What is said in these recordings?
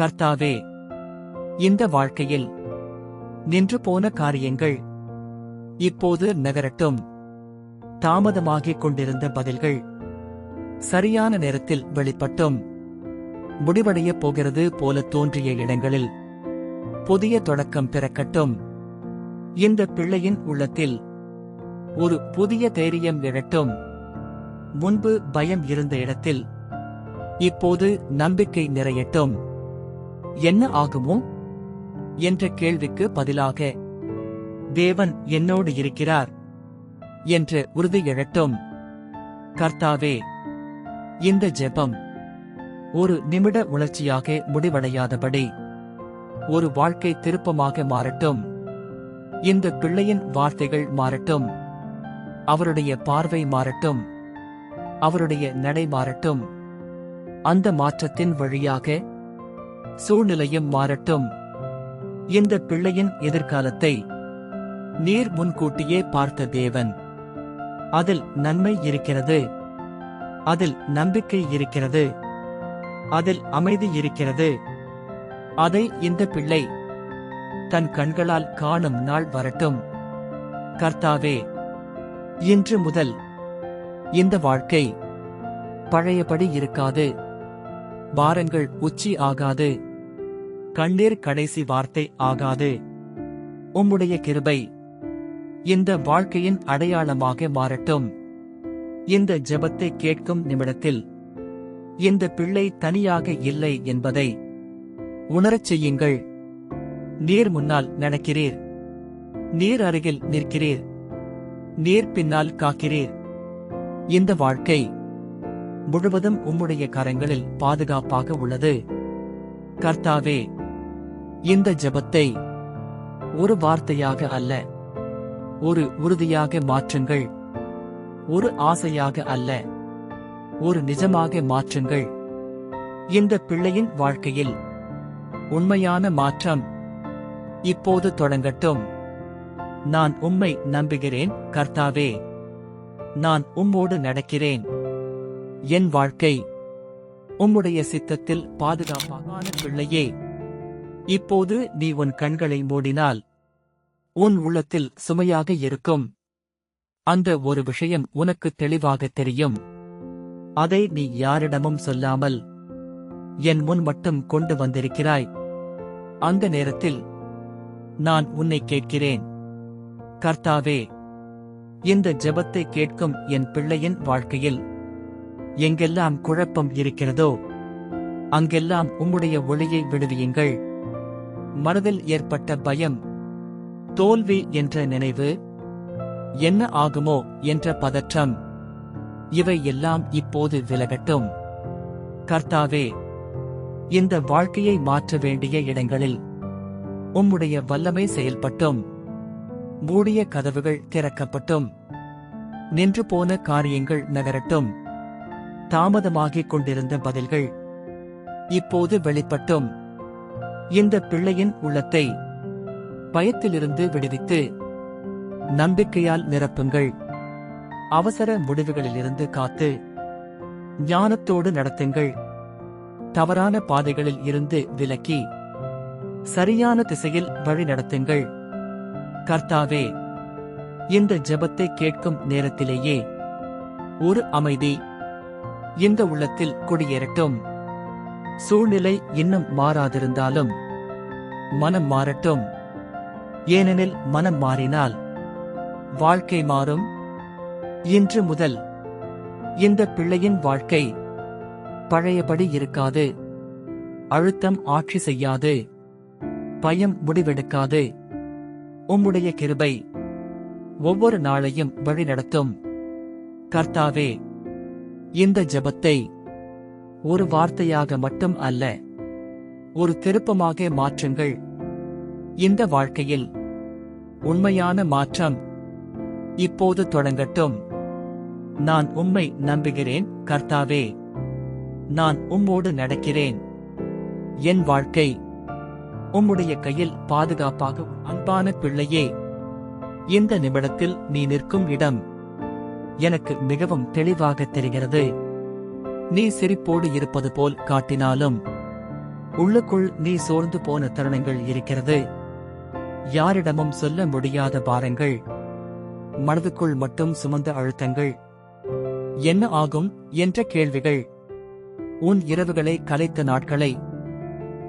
கர்த்தாவே இந்த வாழ்க்கையில் நின்று போன காரியங்கள் இப்போது நகரட்டும். தாமதமாகிக் கொண்டிருந்த பதில்கள் சரியான நேரத்தில் வெளிப்பட்டும். முடிவடையப் போகிறது போல தோன்றிய இடங்களில் புதிய தொடக்கம் பிறக்கட்டும். இந்த பிள்ளையின் உள்ளத்தில் ஒரு புதிய தைரியம் எழட்டும். முன்பு பயம் இருந்த இடத்தில் இப்போது நம்பிக்கை நிறையட்டும். என்ன ஆகுமோ? என்ற கேள்விக்கு பதிலாக தேவன் என்னோடு இருக்கிறார் என்று உறுதி எழட்டும். கர்த்தாவே இந்த ஜெபம் ஒரு நிமிட உணர்ச்சியாக முடிவடையாதபடி ஒரு வாழ்க்கை திருப்பமாக மாறட்டும். இந்த பிள்ளையின் வார்த்தைகள் மாறட்டும். அவருடைய பார்வை மாறட்டும். அவருடைய நடை மாறட்டும். அந்த மாற்றத்தின் வழியாக சூழ்நிலையும் மாறட்டும். இந்த பிள்ளையின் எதிர்காலத்தை நீர் முன்கூட்டியே பார்த்த தேவன். அதில் நன்மை இருக்கிறது. அதில் நம்பிக்கை இருக்கிறது. அதில் அமைதி இருக்கிறது. அதை இந்த பிள்ளை தன் கண்களால் காணும் நாள் வரட்டும். கர்த்தாவே இன்று முதல் இந்த வாழ்க்கை பழையபடி இருக்காது. பாரங்கள் உச்சி ஆகாது. கண்ணீர் கடைசி வார்த்தை ஆகாது. உம்முடைய கிருபை இந்த வாழ்க்கையின் அடையாளமாக மாறட்டும். இந்த ஜெபத்தை கேட்கும் நிமிடத்தில் இந்த பிள்ளை தனியாக இல்லை என்பதை உணரச் செய்யுங்கள். நீர் முன்னால் நடக்கிறீர். நீர் அருகில் நிற்கிறீர். நீர் பின்னால் காக்கிறீர். இந்த வாழ்க்கை முழுவதும் உம்முடைய கரங்களில் பாதுகாப்பாக உள்ளது. கர்த்தாவே இந்த ஜெபத்தை ஒரு வார்த்தையாக அல்ல ஒரு உறுதியாக மாற்றுங்கள். ஒரு ஆசையாக அல்ல ஒரு நிஜமாக மாற்றுங்கள். இந்த பிள்ளையின் வாழ்க்கையில் உண்மையான மாற்றம் இப்போது தொடங்கட்டும். நான் உம்மை நம்புகிறேன் கர்த்தாவே. நான் உம்மோடு நடக்கிறேன். என் வாழ்க்கை. உம்முடைய சித்தத்தில் பாதுகாப்பான பிள்ளையே. இப்போது நீ உன் கண்களை மூடினால் உன் உள்ளத்தில் சுமையாக இருக்கும். அந்த ஒரு விஷயம் உனக்கு தெளிவாக தெரியும். அதை நீ யாரிடமும் சொல்லாமல் என் முன் மட்டும் கொண்டு வந்திருக்கிறாய். அந்த நேரத்தில் நான் உன்னை கேட்கிறேன். கர்த்தாவே இந்த ஜெபத்தை கேட்கும் என் பிள்ளையின் வாழ்க்கையில் எங்கெல்லாம் குழப்பம் இருக்கிறதோ அங்கெல்லாம் உம்முடைய ஒளியை விடுவியுங்கள். மனதில் ஏற்பட்ட பயம் தோல்வி என்ற நினைவு என்ன ஆகுமோ என்ற பதற்றம் இவை எல்லாம் இப்போது விலகட்டும். கர்த்தாவே இந்த வாழ்க்கையை மாற்ற வேண்டிய இடங்களில் உம்முடைய வல்லமை செயல்பட்டும். மூடிய கதவுகள் திறக்கப்பட்டும். நின்று போன காரியங்கள் நகரட்டும். தாமதமாகிக் கொண்டிருந்த பதில்கள் இப்போது வெளிப்பட்டும். இந்த பிள்ளையின் உள்ளத்தை பயத்திலிருந்து விடுவித்து நம்பிக்கையால் நிரப்புங்கள். அவசர முடிவுகளிலிருந்து காத்து ஞானத்தோடு நடத்துங்கள். தவறான பாதைகளில் இருந்து விலக்கி சரியான திசையில் வழி நடத்துங்கள். கர்த்தாவே இந்த ஜபத்தை கேட்கும் நேரத்திலேயே ஒரு அமைதி இந்த உள்ளத்தில் குடியேறட்டும். சூழ்நிலை இன்னும் மாறாதிருந்தாலும் மனம் மாறட்டும். ஏனெனில் மனம் மாறினால் வாழ்க்கை மாறும். இன்று முதல் இந்த பிள்ளையின் வாழ்க்கை பழையபடி இருக்காது. அழுத்தம் ஆட்சி செய்யாது. பயம் முடிவெடுக்காது. உம்முடைய கிருபை ஒவ்வொரு நாளையும் வழிநடத்தும். கர்த்தாவே இந்த ஜெபத்தை ஒரு வார்த்தையாக மட்டும் அல்ல ஒரு திருப்பமாக மாற்றுங்கள். இந்த வாழ்க்கையில் உண்மையான மாற்றம் இப்போது தொடங்கட்டும். நான் உம்மை நம்புகிறேன் கர்த்தாவே. நான் உம்மோடு நடக்கிறேன். என் வாழ்க்கை உம்முடைய கையில் பாதுகாப்பாக அன்பான பிள்ளையே. இந்த நிமிடத்தில் நீ நிற்கும் இடம் எனக்கு மிகவும் தெளிவாக தெரிகிறது. நீ சிரிப்போடு இருப்பது போல் காட்டினாலும் உள்ளுக்குள் நீ சோர்ந்து போன தருணங்கள் இருக்கிறது. யாரிடமும் சொல்ல முடியாத பாரங்கள் மனதுக்குள் மட்டும் சுமந்த அழுத்தங்கள். என்ன ஆகும் என்ற கேள்விகள் உன் இரவுகளை கலைத்த நாட்களை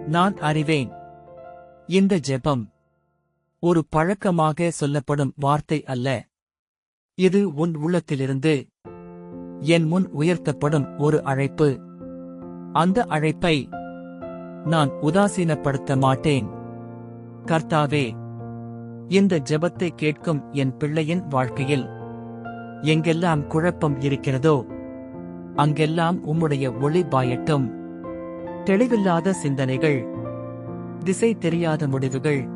நான் அறிவேன். இந்த ஜெபம் ஒரு பழக்கமாக சொல்லப்படும் வார்த்தை அல்ல. இது உன் உள்ளத்திலிருந்து. என் முன் உயர்த்தப்படும் ஒரு அழைப்பு. அந்த அழைப்பை நான் உதாசீனப்படுத்த மாட்டேன். கர்த்தாவே இந்த ஜெபத்தை கேட்கும் என் பிள்ளையின் வாழ்க்கையில் எங்கெல்லாம் குழப்பம் இருக்கிறதோ அங்கெல்லாம் உம்முடைய ஒளி பாயட்டும். தெளிவில்லாத சிந்தனைகள் திசை தெரியாத முடிவுகள்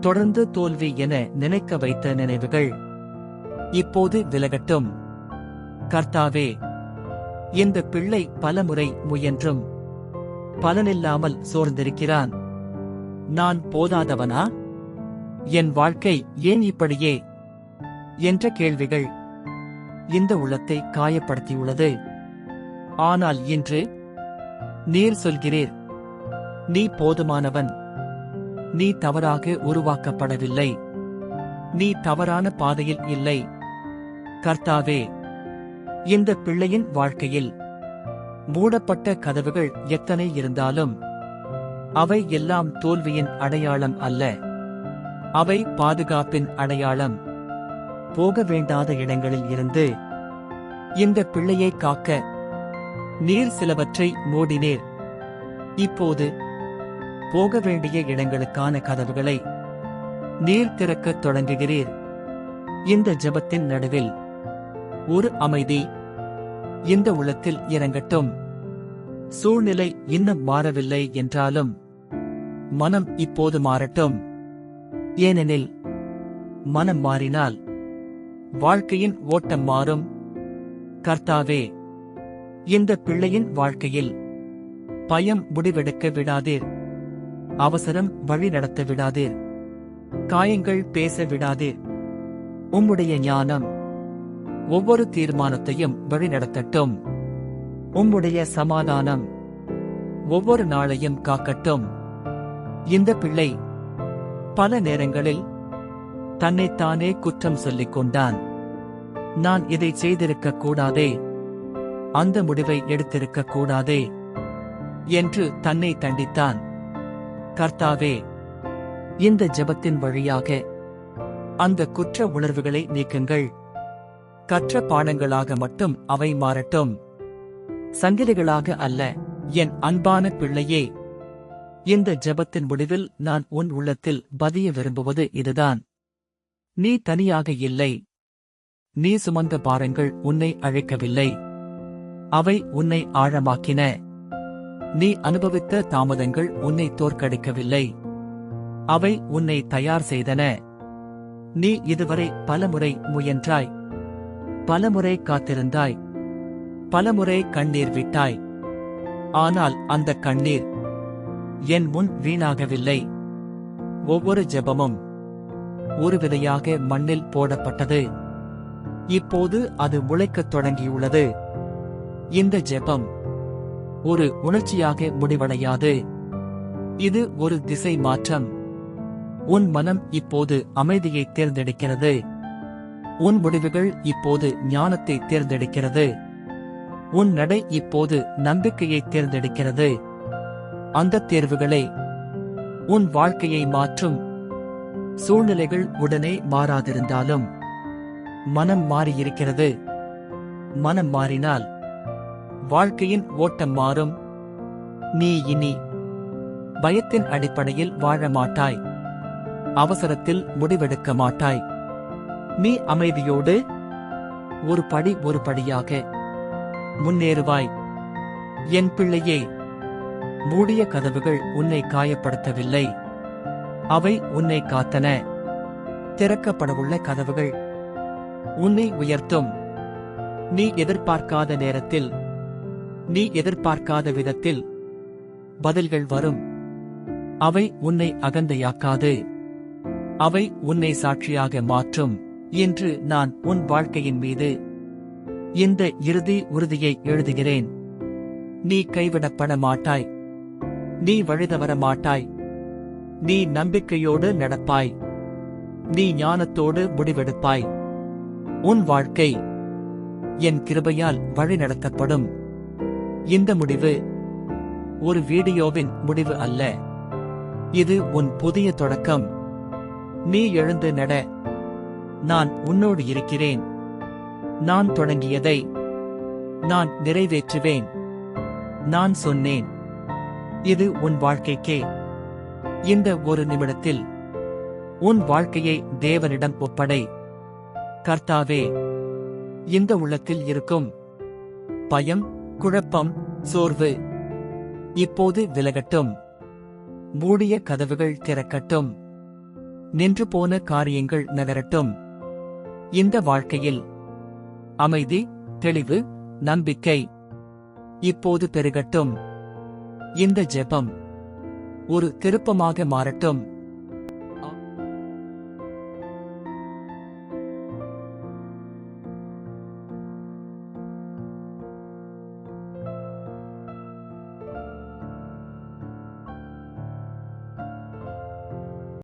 தொடர்ந்து தோல்வி என நினைக்க வைத்த நினைவுகள். இப்போது விலகட்டும். கர்த்தாவே இந்த பிள்ளை பலமுறை முயன்றும் பலனில்லாமல் சோர்ந்திருக்கிறான். நான் போதாதவனா? என் வாழ்க்கை ஏன் இப்படியே? என்ற கேள்விகள் இந்த உள்ளத்தை காயப்படுத்தியுள்ளது. ஆனால் இன்று நீர் சொல்கிறீர் நீ போதுமானவன் நீ தவறாக உருவாக்கப்படவில்லை நீ தவறான பாதையில் இல்லை. கர்த்தாவே இந்த பிள்ளையின் வாழ்க்கையில் மூடப்பட்ட கதவுகள் எத்தனை இருந்தாலும் அவை எல்லாம் தோல்வியின் அடையாளம் அல்ல. அவை பாதுகாப்பின் அடையாளம். போக வேண்டாத இடங்களில் இருந்து இந்த பிள்ளையை காக்க நீர் சிலவற்றை மூடினீர். இப்போது போக வேண்டிய இடங்களுக்கான கதவுகளை நீர் திறக்கத் தொடங்குகிறீர். இந்த ஜெபத்தின் நடுவில் ஒரு அமைதி. இந்த உள்ளத்தில் இறங்கட்டும். சூழ்நிலை இன்னும் மாறவில்லை என்றாலும் மனம் இப்போது மாறட்டும். ஏனெனில் மனம் மாறினால் வாழ்க்கையின் ஓட்டம் மாறும். கர்த்தாவே இந்த பிள்ளையின் வாழ்க்கையில் பயம் முடிவெடுக்க விடாதீர். அவசரம் வழி நடத்த விடாதீர். காயங்கள் பேச விடாதீர். உம்முடைய ஞானம் ஒவ்வொரு தீர்மானத்தையும் வழிநடத்தட்டும். உம்முடைய சமாதானம் ஒவ்வொரு நாளையும் காக்கட்டும். இந்த பிள்ளை பல நேரங்களில் தன்னைத்தானே குற்றம் சொல்லிக் கொண்டான். நான் இதை செய்திருக்க கூடாதே. அந்த முடிவை எடுத்திருக்க கூடாதே. என்று தன்னை தண்டித்தான். கர்த்தாவே இந்த ஜெபத்தின் வழியாக அந்த குற்ற உணர்வுகளை நீக்குங்கள். கற்ற பாடங்களாக மட்டும் அவை மாறட்டும். சங்கிலிகளாக அல்ல என் அன்பான பிள்ளையே. இந்த ஜெபத்தின் முடிவில் நான் உன் உள்ளத்தில் பதிய விரும்புவது இதுதான். நீ தனியாக இல்லை. நீ சுமந்த பாரங்கள் உன்னை அழைக்கவில்லை. அவை உன்னை ஆழமாக்கின. நீ அனுபவித்த தாமதங்கள் உன்னை தோற்கடிக்கவில்லை. அவை உன்னை தயார் செய்தன. நீ இதுவரை பலமுறை முயன்றாய். பலமுறை காத்திருந்தாய். பலமுறை கண்ணீர் விட்டாய். ஆனால் அந்த கண்ணீர் என் முன் வீணாகவில்லை. ஒவ்வொரு ஜெபமும் ஒரு விதையாக மண்ணில் போடப்பட்டது. இப்போது அது முளைக்கத் தொடங்கியுள்ளது. இந்த ஜெபம் ஒரு உணர்ச்சியாக முடிவடையாது. இது ஒரு திசை மாற்றம். உன் மனம் இப்போது அமைதியை தேர்ந்தெடுக்கிறது. உன் முடிவுகள் இப்போது ஞானத்தை தேர்ந்தெடுக்கிறது. உன் நடை இப்போது நம்பிக்கையை தேர்ந்தெடுக்கிறது. அந்த தேர்வுகளே உன் வாழ்க்கையை மாற்றும். சூழ்நிலைகள் உடனே மாறாதிருந்தாலும் மனம் மாறியிருக்கிறது. மனம் மாறினால் வாழ்க்கையின் ஓட்டம் மாறும். நீ இனி பயத்தின் அடிப்படையில் வாழ மாட்டாய். அவசரத்தில் முடிவெடுக்க மாட்டாய். நீ அமைதியோடு ஒரு படி ஒரு படியாக முன்னேறுவாய். என் பிள்ளையே மூடிய கதவுகள் உன்னை காயப்படுத்தவில்லை. அவை உன்னை காத்தன. திறக்கப்படவுள்ள கதவுகள் உன்னை உயர்த்தும். நீ எதிர்பார்க்காத நேரத்தில் நீ எதிர்பார்க்காத விதத்தில் பதில்கள் வரும். அவை உன்னை அகந்தையாக்காது. அவை உன்னை சாட்சியாக மாற்றும். என்று நான் உன் வாழ்க்கையின் மீது இந்த இறுதி உறுதியை எழுதுகிறேன்? நீ கைவிடப்பட மாட்டாய். நீ வழிதவர மாட்டாய். நீ நம்பிக்கையோடு நடப்பாய். நீ ஞானத்தோடு முடிவெடுப்பாய். உன் வாழ்க்கை என் கிருபையால் வழிநடத்தப்படும். இந்த முடிவு ஒரு வீடியோவின் முடிவு அல்ல. இது உன் புதிய தொடக்கம். நீ எழுந்து நட. நான் உன்னோடு இருக்கிறேன். நான் தொடங்கியதை நான் நிறைவேற்றுவேன். நான் சொன்னேன். இது உன் வாழ்க்கைக்கே. இந்த ஒரு நிமிடத்தில் உன் வாழ்க்கையை தேவனிடம் ஒப்படை. கர்த்தாவே இந்த உள்ளத்தில் இருக்கும் பயம் குழப்பம் சோர்வு இப்போது விலகட்டும். மூடிய கதவுகள் திறக்கட்டும். நின்று போன காரியங்கள் நகரட்டும். இந்த வாழ்க்கையில். அமைதி தெளிவு நம்பிக்கை. இப்போது பெருகட்டும். இந்த ஜெபம். ஒரு திருப்பமாக மாறட்டும்.